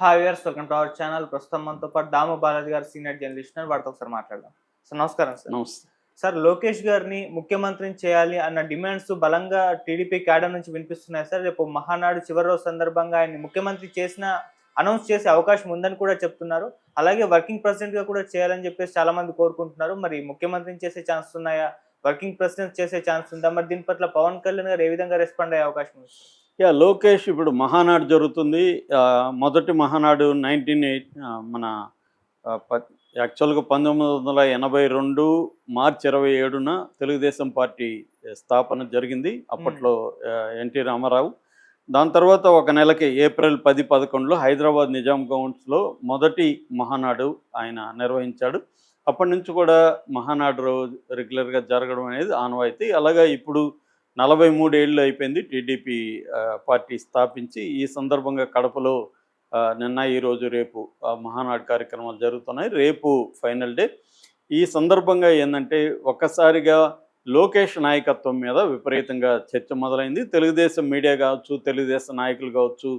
Hi viewers welcome to our channel ప్రస్తుతం మనతో పాటు దాము బాలాజీ గారు సీనియర్ జర్నలిస్ట్ ఉన్నారు. వారితో ఒకసారి మాట్లాడదాం. సార్ నమస్కారం సార్ నమస్తే. సార్ లోకేష్ గారిని ముఖ్యమంత్రిని చేయాలి అన్న డిమాండ్స్ బలంగా టీడీపీ క్యాడర్ నుంచి వినిపిస్తున్నాయి సార్ రేపు మహానాడు చివరి రోజు సందర్భంగా ఆయన్ని ముఖ్యమంత్రి చేసిన అనౌన్స్ చేసే అవకాశం ఉందని కూడా చెప్తున్నారు. అలాగే వర్కింగ్ ప్రెసిడెంట్గా కూడా చేయాలని చెప్పేసి చాలా మంది కోరుకుంటున్నారు. మరి ముఖ్యమంత్రిని చేసే ఛాన్స్ ఉన్నాయా? వర్కింగ్ ప్రెసిడెంట్ చేసే ఛాన్స్ ఉందా? మరి దీని పట్ల పవన్ కళ్యాణ్ గారు ఏ విధంగా రెస్పాండ్ అయ్యే అవకాశం ఉంది? యా లోకేష్ ఇప్పుడు మహానాడు జరుగుతుంది. మొదటి మహానాడు నైన్టీన్ ఎయిట్ మన ప- యాక్చువల్గా పంతొమ్మిది వందల ఎనభై రెండు మార్చి ఇరవై ఏడున తెలుగుదేశం పార్టీ స్థాపన జరిగింది. అప్పట్లో ఎన్టీ రామారావు. దాని తర్వాత ఒక నెలకి ఏప్రిల్ పది పదకొండులో హైదరాబాద్ నిజాం గౌన్స్లో మొదటి మహానాడు ఆయన నిర్వహించాడు. అప్పటి నుంచి కూడా మహానాడు రోజు రెగ్యులర్గా జరగడం అనేది ఆనవాయితీ. అలాగా ఇప్పుడు నలభై మూడేళ్ళు అయిపోయింది టీడీపీ పార్టీ స్థాపించి. ఈ సందర్భంగా కడపలో నిన్న ఈరోజు రేపు మహానాడు కార్యక్రమాలు జరుగుతున్నాయి. రేపు ఫైనల్ డే. ఈ సందర్భంగా ఏంటంటే ఒక్కసారిగా లోకేష్ నాయకత్వం మీద విపరీతంగా చర్చ మొదలైంది. తెలుగుదేశం మీడియా కావచ్చు తెలుగుదేశం నాయకులు కావచ్చు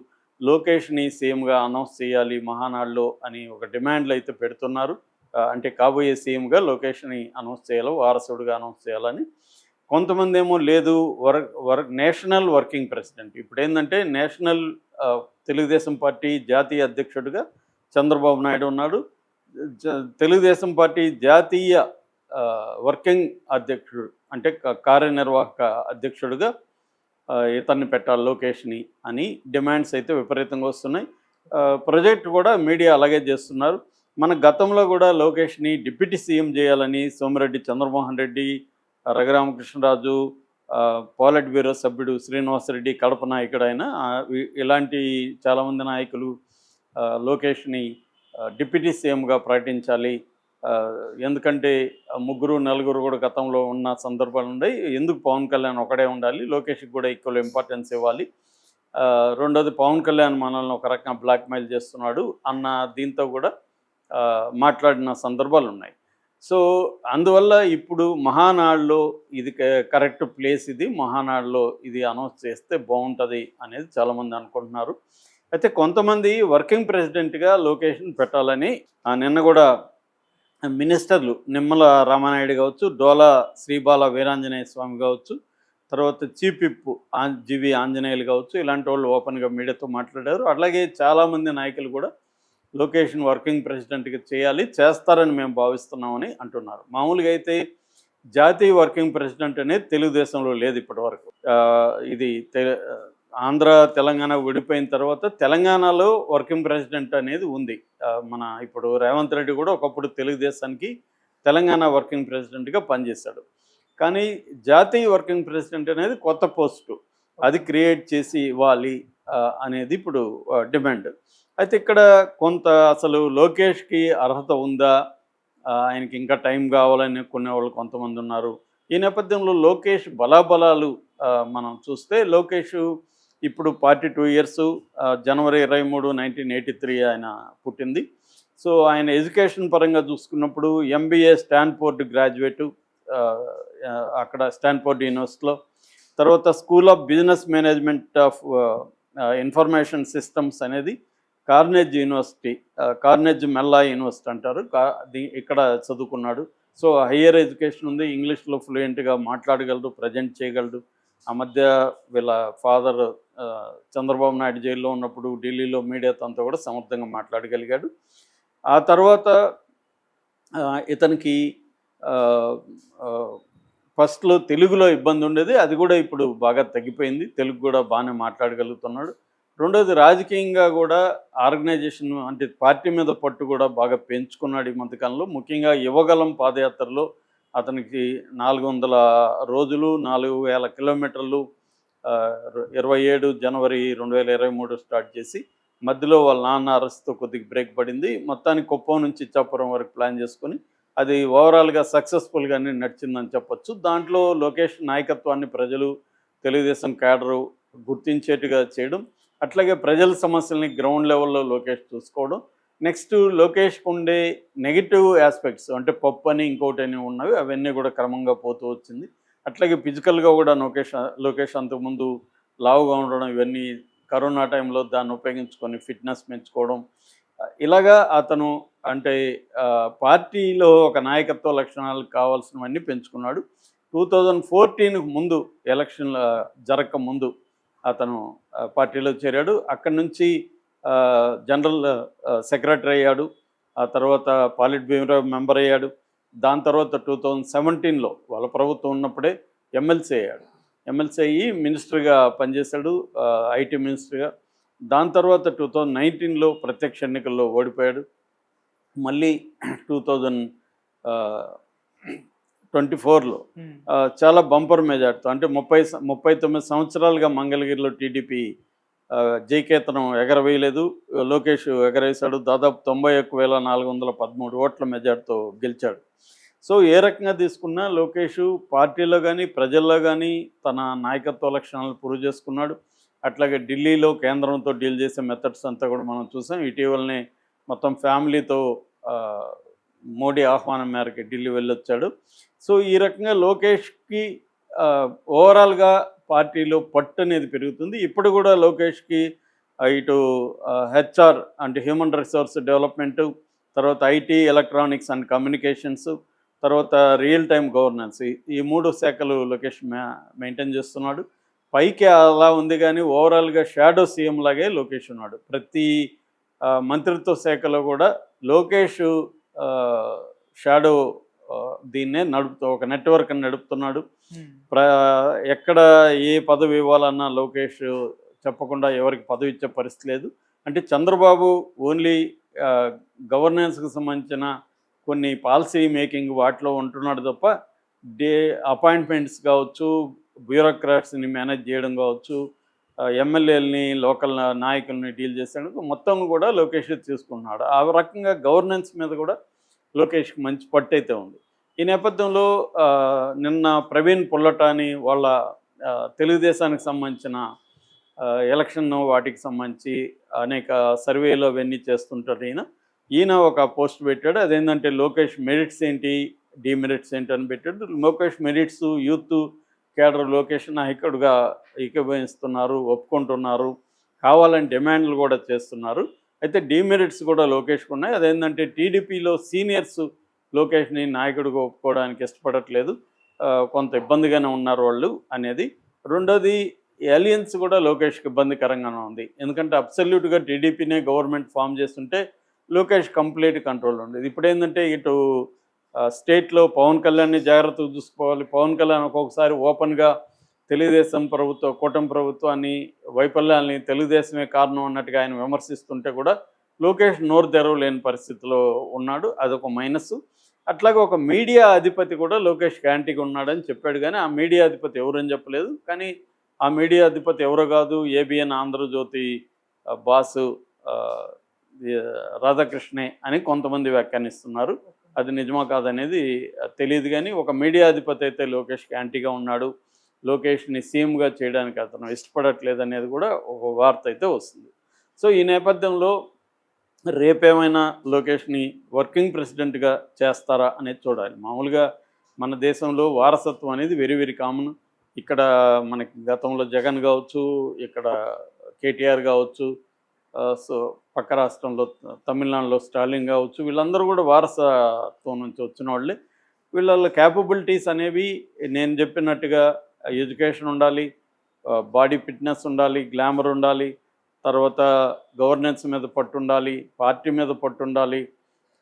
లోకేష్ని సీఎంగా అనౌన్స్ చేయాలి మహానాడులో అని ఒక డిమాండ్లు అయితే పెడుతున్నారు. అంటే కాబోయే సీఎంగా లోకేష్ని అనౌన్స్ చేయాలి వారసుడిగా అనౌన్స్ చేయాలని. కొంతమంది ఏమో లేదు work work national working president. ఇప్పుడు ఏంటంటే నేషనల్ తెలుగుదేశం పార్టీ జాతీయ అధ్యక్షుడిగా చంద్రబాబు నాయుడు ఉన్నాడు. తెలుగుదేశం పార్టీ జాతీయ వర్కింగ్ అధ్యక్షుడు అంటే కార్యనిర్వాహక అధ్యక్షుడిగా ఇతన్ని పెట్టాలి లోకేష్ని అని డిమాండ్స్ అయితే విపరీతంగా వస్తున్నాయి. ప్రొజెక్ట్ ప్రాజెక్ట్ కూడా మీడియా అలాగే చేస్తున్నారు. మన గతంలో కూడా లోకేష్ని డిప్యూటీ సీఎం చేయాలని సోమిరెడ్డి చంద్రమోహన్ రెడ్డి రఘురామకృష్ణరాజు పాలెట్ పాలిట్ బ్యూరో సభ్యుడు శ్రీనివాసరెడ్డి కడప నాయకుడు ఆయన ఇలాంటి చాలామంది నాయకులు లోకేష్ని డిప్యూటీ సీఎంగా ప్రకటించాలి. ఎందుకంటే ముగ్గురు నలుగురు కూడా గతంలో ఉన్న సందర్భాలు ఉన్నాయి. ఎందుకు పవన్ కళ్యాణ్ ఒకడే ఉండాలి? లోకేష్కి కూడా ఈక్వల్ ఇంపార్టెన్స్ ఇవ్వాలి. రెండోది పవన్ కళ్యాణ్ మనల్ని ఒక రకంగా బ్లాక్మెయిల్ చేస్తున్నాడు అన్న దీంతో కూడా మాట్లాడిన సందర్భాలు ఉన్నాయి. సో అందువల్ల ఇప్పుడు మహానాడులో ఇది కరెక్ట్ ప్లేస్ ఇది. మహానాడులో ఇది అనౌన్స్ చేస్తే బాగుంటుంది అనేది చాలామంది అనుకుంటున్నారు. అయితే కొంతమంది వర్కింగ్ ప్రెసిడెంట్గా లొకేషన్ పెట్టాలని నిన్న కూడా మినిస్టర్లు నిమ్మల రామానాయుడు కావచ్చు డోలా శ్రీబాల వీరాంజనేయ స్వామి కావచ్చు తర్వాత చీఫ్ విప్ జీవి ఆంజనేయులు కావచ్చు ఇలాంటి వాళ్ళు ఓపెన్గా మీడియాతో మాట్లాడారు. అలాగే చాలామంది నాయకులు కూడా లొకేషన్ వర్కింగ్ ప్రెసిడెంట్గా చేయాలి చేస్తారని మేము భావిస్తున్నామని అంటున్నారు. మామూలుగా అయితే జాతీయ వర్కింగ్ ప్రెసిడెంట్ అనేది తెలుగుదేశంలో లేదు ఇప్పటివరకు. ఇది తె ఆంధ్ర తెలంగాణ విడిపోయిన తర్వాత తెలంగాణలో వర్కింగ్ ప్రెసిడెంట్ అనేది ఉంది. మన ఇప్పుడు రేవంత్ రెడ్డి కూడా ఒకప్పుడు తెలుగుదేశానికి తెలంగాణ వర్కింగ్ ప్రెసిడెంట్గా పనిచేశాడు. కానీ జాతీయ వర్కింగ్ ప్రెసిడెంట్ అనేది కొత్త పోస్టు. అది క్రియేట్ చేసి ఇవ్వాలి అనేది ఇప్పుడు డిమాండ్. అయితే ఇక్కడ కొంత అసలు లోకేష్కి అర్హత ఉందా? ఆయనకి ఇంకా టైం కావాలని కొనేవాళ్ళు వాళ్ళు కొంతమంది ఉన్నారు. ఈ నేపథ్యంలో లోకేష్ బలాబలాలు మనం చూస్తే లోకేష్ ఇప్పుడు ఫార్టీ టూ ఇయర్స్ జనవరి ఇరవై మూడు నైన్టీన్ ఎయిటీ త్రీ ఆయన పుట్టింది. సో ఆయన ఎడ్యుకేషన్ పరంగా చూసుకున్నప్పుడు ఎంబీఏ స్టాన్ఫోర్డ్ గ్రాడ్యుయేటు అక్కడ స్టాన్ఫోర్డ్ యూనివర్సిటీలో. తర్వాత school of business management of information systems అనేది Carnegie university Carnegie Carnegie Mellon university అంటారు. కా- ఇక్కడ చదువుకున్నాడు. సో హయ్యర్ ఎడ్యుకేషన్ ఉంది. ఇంగ్లీష్లో ఫ్లూయెంట్గా మాట్లాడగలడు ప్రజెంట్ చేయగలడు. ఆ మధ్య వీళ్ళ ఫాదర్ చంద్రబాబు నాయుడు జైల్లో ఉన్నప్పుడు ఢిల్లీలో మీడియాతో అంతా కూడా సమర్థంగా మాట్లాడగలిగాడు. ఆ తర్వాత ఇతనికి ఫస్ట్లో తెలుగులో ఇబ్బంది ఉండేది. అది కూడా ఇప్పుడు బాగా తగ్గిపోయింది. తెలుగు కూడా బాగానే మాట్లాడగలుగుతున్నాడు. రెండోది రాజకీయంగా కూడా ఆర్గనైజేషన్ అంటే పార్టీ మీద పట్టు కూడా బాగా పెంచుకున్నాడు ఈ మధ్యకాలంలో. ముఖ్యంగా యువగలం పాదయాత్రలో అతనికి నాలుగు వందల రోజులు నాలుగు వేల కిలోమీటర్లు ఇరవై ఏడు జనవరి రెండు వేల ఇరవై మూడు స్టార్ట్ చేసి మధ్యలో వాళ్ళ నాన్న అరెస్ట్తో కొద్దిగా బ్రేక్ పడింది. మొత్తానికి కుప్పం నుంచి ఇచ్చాపురం వరకు ప్లాన్ చేసుకొని అది ఓవరాల్గా సక్సెస్ఫుల్గానే నడిచిందని చెప్పొచ్చు. దాంట్లో లోకేష్ నాయకత్వాన్ని ప్రజలు తెలుగుదేశం క్యాడరు గుర్తించేట్టుగా చేయడం అట్లాగే ప్రజల సమస్యల్ని గ్రౌండ్ లెవెల్లో లోకేష్ చూసుకోవడం. నెక్స్ట్ లోకేష్కి ఉండే నెగిటివ్ ఆస్పెక్ట్స్ అంటే పప్పు అని ఇంకోటి అని ఉన్నవి అవన్నీ కూడా క్రమంగా పోతూ వచ్చింది. అట్లాగే ఫిజికల్గా కూడా లోకేష్ లోకేష్ అంతకుముందు లావుగా ఉండడం ఇవన్నీ కరోనా టైంలో దాన్ని ఉపయోగించుకొని ఫిట్నెస్ పెంచుకోవడం. ఇలాగా అతను అంటే పార్టీలో ఒక నాయకత్వ లక్షణాలు కావాల్సినవన్నీ పెంచుకున్నాడు. టూ థౌజండ్ ఫోర్టీన్కి ముందు ఎలక్షన్ల జరగక ముందు అతను పార్టీలో చేరాడు. అక్కడి నుంచి జనరల్ సెక్రటరీ అయ్యాడు. ఆ తర్వాత పాలిట్ బ్యూరో మెంబర్ అయ్యాడు. దాని తర్వాత టూ థౌజండ్ సెవెంటీన్లో వాళ్ళ ప్రభుత్వం ఉన్నప్పుడే ఎమ్మెల్సీ అయ్యాడు. ఎమ్మెల్సీ అయ్యి మినిస్టర్గా పనిచేశాడు ఐటీ మినిస్టర్గా. దాని తర్వాత టూ థౌజండ్ నైన్టీన్లో ప్రత్యక్ష ఎన్నికల్లో ఓడిపోయాడు. మళ్ళీ టూ థౌజండ్ ట్వంటీ ఫోర్లో. చాలా బంపర్ మెజార్టీతో అంటే ముప్పై ముప్పై తొమ్మిది సంవత్సరాలుగా మంగళగిరిలో టీడీపీ జైకేతనం ఎగరవేయలేదు. లోకేష్ ఎగరేశాడు. దాదాపు తొంభై ఒక్క వేల నాలుగు వందల పదమూడు ఓట్ల మెజార్టీతో గెలిచాడు. సో ఏ రకంగా తీసుకున్నా లోకేష్ పార్టీలో కానీ ప్రజల్లో కానీ తన నాయకత్వ లక్షణాలను ప్రూవ్ చేసుకున్నాడు. అట్లాగే ఢిల్లీలో కేంద్రంతో డీల్ చేసే మెథడ్స్ అంతా కూడా మనం చూసాం. ఇటీవలనే మొత్తం ఫ్యామిలీతో మోడీ ఆహ్వానం మేరకు ఢిల్లీ వెళ్ళొచ్చాడు. సో ఈ రకంగా లోకేష్కి ఓవరాల్గా పార్టీలో పట్టు అనేది పెరుగుతుంది. ఇప్పుడు కూడా లోకేష్కి ఇటు హెచ్ఆర్ అంటే హ్యూమన్ రిసోర్స్ డెవలప్మెంట్ తర్వాత ఐటీ ఎలక్ట్రానిక్స్ అండ్ కమ్యూనికేషన్స్ తర్వాత రియల్ టైం గవర్నెన్స్ ఈ మూడు శాఖలు లోకేష్ మెయింటైన్ చేస్తున్నాడు. పైకి అలా ఉంది కానీ ఓవరాల్గా షాడో సీఎం లాగే లోకేష్ ఉన్నాడు. ప్రతి మంత్రిత్వ శాఖలో కూడా లోకేష్ షాడో దీన్నే నడుపుతూ ఒక నెట్వర్క్ నడుపుతున్నాడు. ఉమ్, ప్ర ఎక్కడ ఏ పదవి ఇవ్వాలన్నా లోకేష్ చెప్పకుండా ఎవరికి పదవి ఇచ్చే పరిస్థితి లేదు. అంటే చంద్రబాబు ఓన్లీ గవర్నెన్స్కి సంబంధించిన కొన్ని పాలసీ మేకింగ్ వాటిలో ఉంటున్నాడు తప్ప డే అపాయింట్మెంట్స్ కావచ్చు బ్యూరోక్రాట్స్ని మేనేజ్ చేయడం కావచ్చు ఎమ్మెల్యేలని లోకల్ నాయకుల్ని డీల్ చేసేందుకు మొత్తం కూడా లోకేష్ తీసుకున్నాడు ఆ రకంగా గవర్నెన్స్ మీద కూడా లోకేష్కి మంచి పట్టు అయితే ఉంది. ఈ నేపథ్యంలో నిన్న ప్రవీణ్ పుల్లటాని వాళ్ళ తెలుగుదేశానికి సంబంధించిన ఎలక్షన్ వాటికి సంబంధించి అనేక సర్వేలు అవన్నీ చేస్తుంటారు ఈయన. ఈయన ఒక పోస్ట్ పెట్టాడు. అదేంటంటే లోకేష్ మెరిట్స్ ఏంటి డిమెరిట్స్ ఏంటి అని పెట్టాడు. Lokesh merits youth cadre Lokesh నాయకుడుగా ఏకీభవిస్తున్నారు ఒప్పుకుంటున్నారు. కావాలని డిమాండ్లు కూడా చేస్తున్నారు. అయితే డిమెరిట్స్ కూడా లోకేష్కి ఉన్నాయి. అదేంటంటే టీడీపీలో సీనియర్స్ లోకేష్ని నాయకుడిగా ఒప్పుకోవడానికి ఇష్టపడట్లేదు. కొంత ఇబ్బందిగానే ఉన్నారు వాళ్ళు అనేది. రెండోది ఏలియన్స్ కూడా లోకేష్కి ఇబ్బందికరంగానే ఉంది. ఎందుకంటే అబ్సల్యూట్గా టీడీపీనే గవర్నమెంట్ ఫామ్ చేస్తుంటే లోకేష్ కంప్లీట్ కంట్రోల్ ఉండేది. ఇప్పుడు ఏంటంటే ఇటు స్టేట్లో పవన్ కళ్యాణ్ని జాగ్రత్తగా చూసుకోవాలి. పవన్ కళ్యాణ్ ఒక్కొక్కసారి ఓపెన్గా తెలుగుదేశం ప్రభుత్వ కూటమి ప్రభుత్వాన్ని వైఫల్యాల్ని తెలుగుదేశమే కారణం అన్నట్టుగా ఆయన విమర్శిస్తుంటే కూడా లోకేష్ నోరు తెరవలేని పరిస్థితిలో ఉన్నాడు. అదొక మైనస్. అట్లాగే ఒక మీడియా అధిపతి కూడా లోకేష్ యాంటీగా ఉన్నాడని చెప్పాడు కానీ ఆ మీడియా అధిపతి ఎవరని చెప్పలేదు. కానీ ఆ మీడియా అధిపతి ఎవరు కాదు? ఏబిఎన్ ఆంధ్రజ్యోతి బాసు రాధాకృష్ణే అని కొంతమంది వ్యాఖ్యానిస్తున్నారు. అది నిజమా కాదనేది తెలియదు కానీ ఒక మీడియా అధిపతి అయితే లోకేష్కి యాంటీగా ఉన్నాడు. లోకేష్ని సీఎంగా చేయడానికి అతను ఇష్టపడట్లేదు అనేది కూడా ఒక వార్త అయితే వస్తుంది. సో ఈ నేపథ్యంలో రేపేమైనా లోకేష్ని వర్కింగ్ ప్రెసిడెంట్గా చేస్తారా అనేది చూడాలి. మామూలుగా మన దేశంలో వారసత్వం అనేది వెరీ వెరీ కామన్. ఇక్కడ మనకి గతంలో జగన్ కావచ్చు ఇక్కడ కేటీఆర్ కావచ్చు. సో పక్క రాష్ట్రంలో తమిళనాడులో స్టాలిన్ కావచ్చు వీళ్ళందరూ కూడా వారసత్వం నుంచి వచ్చిన వాళ్ళే. వీళ్ళ క్యాపబిలిటీస్ అనేవి నేను చెప్పినట్టుగా ఎడ్యుకేషన్ ఉండాలి బాడీ ఫిట్నెస్ ఉండాలి గ్లామర్ ఉండాలి తర్వాత గవర్నెన్స్ మీద పట్టుండాలి పార్టీ మీద పట్టుండాలి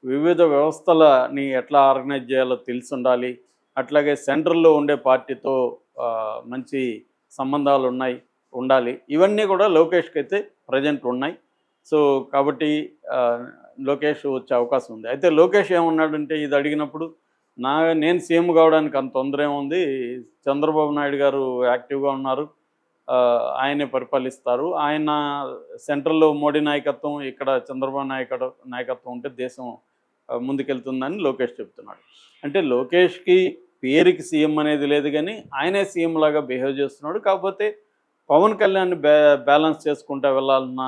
వివిధ వ్యవస్థలని ఎట్లా ఆర్గనైజ్ చేయాలో తెలిసి ఉండాలి. అట్లాగే సెంట్రల్లో ఉండే పార్టీతో మంచి సంబంధాలు ఉన్నాయి ఉండాలి. ఇవన్నీ కూడా లోకేష్కి అయితే ప్రజెంట్ ఉన్నాయి. సో కాబట్టి లోకేష్ వచ్చే అవకాశం ఉంది. అయితే లోకేష్ ఏమన్నాడంటే ఇది అడిగినప్పుడు నా నేను సీఎం కావడానికి అంత తొందర ఏముంది చంద్రబాబు నాయుడు గారు యాక్టివ్గా ఉన్నారు ఆయనే పరిపాలిస్తారు. ఆయన సెంట్రల్లో మోడీ నాయకత్వం ఇక్కడ చంద్రబాబు నాయకత్వం నాయకత్వం ఉంటే దేశం ముందుకెళ్తుందని లోకేష్ చెప్తున్నాడు. అంటే లోకేష్కి పేరుకి సీఎం అనేది లేదు కానీ ఆయనే సీఎం లాగా బిహేవ్ చేస్తున్నాడు. కాకపోతే పవన్ కళ్యాణ్ బ్యా బ్యాలెన్స్ చేసుకుంటూ వెళ్ళాలన్న